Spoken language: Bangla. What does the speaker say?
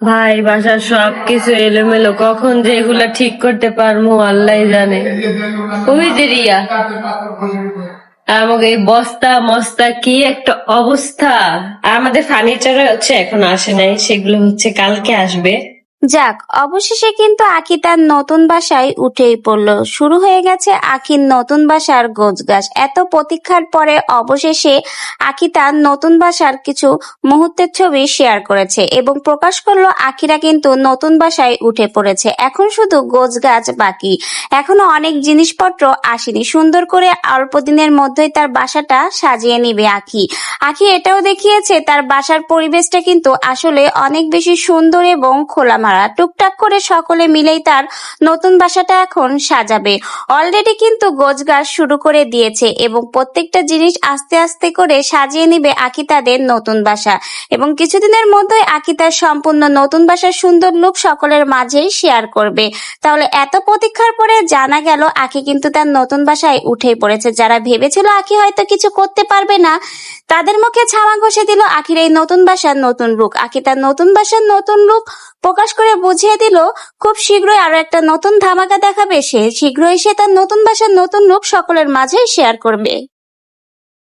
ভাই, বাসার সব কিছু এলোমেলো। কখন যে এগুলা ঠিক করতে পারব আল্লাহ জানে। ওই যে রিয়া, আমাকে এই বস্তা মস্তা কি একটা অবস্থা? আমাদের ফার্নিচার হচ্ছে, এখন আসে নাই, সেগুলো হচ্ছে কালকে আসবে। যাক, অবশেষে কিন্তু আকি তার নতুন বাসায় উঠেই পড়ল। শুরু হয়ে গেছে আকির নতুন বাসার গোছগাছ। এত প্রতীক্ষার পরে অবশেষে আকি তার নতুন বাসার কিছু মুহূর্তের ছবি শেয়ার করেছে এবং প্রকাশ করল আকিরা কিন্তু নতুন বাসায় উঠে পড়েছে। এখন শুধু গোছগাছ বাকি। এখনও অনেক জিনিসপত্র আসেনি। সুন্দর করে অল্প দিনের মধ্যেই তার বাসাটা সাজিয়ে নিবে আকি। আকি এটাও দেখিয়েছে তার বাসার পরিবেশটা কিন্তু আসলে অনেক বেশি সুন্দর এবং খোলামারা টুকটাক করে সকলে মিলেই তার নতুন বাসাটা এখন সাজাবে। অলরেডি কিন্তু গোছগাছ শুরু করে দিয়েছে এবং প্রত্যেকটা জিনিস আস্তে আস্তে করে সাজিয়ে নিবে আকি তাদের নতুন বাসা। এবং কিছুদিনের মধ্যেই আকি তার সম্পূর্ণ নতুন বাসার সুন্দর লুক সকলের মাঝেই শেয়ার করবে। তাহলে এত প্রতীক্ষার পরে জানা গেল আকি কিন্তু তার নতুন বাসায় উঠেই পড়েছে। যারা ভেবেছিল আকি হয়তো কিছু করতে পারবে না, তাদের মুখে ছামা ঘষে দিল আখির এই নতুন বাসার নতুন লুক আকি তার নতুন বাসার নতুন লুক প্রকাশ করে বুঝিয়ে দিল, খুব শীঘ্রই আরও একটা নতুন ধামাকা দেখাবে। সে শীঘ্রই সে তার নতুন বাসার নতুন রূপ সকলের মাঝে শেয়ার করবে।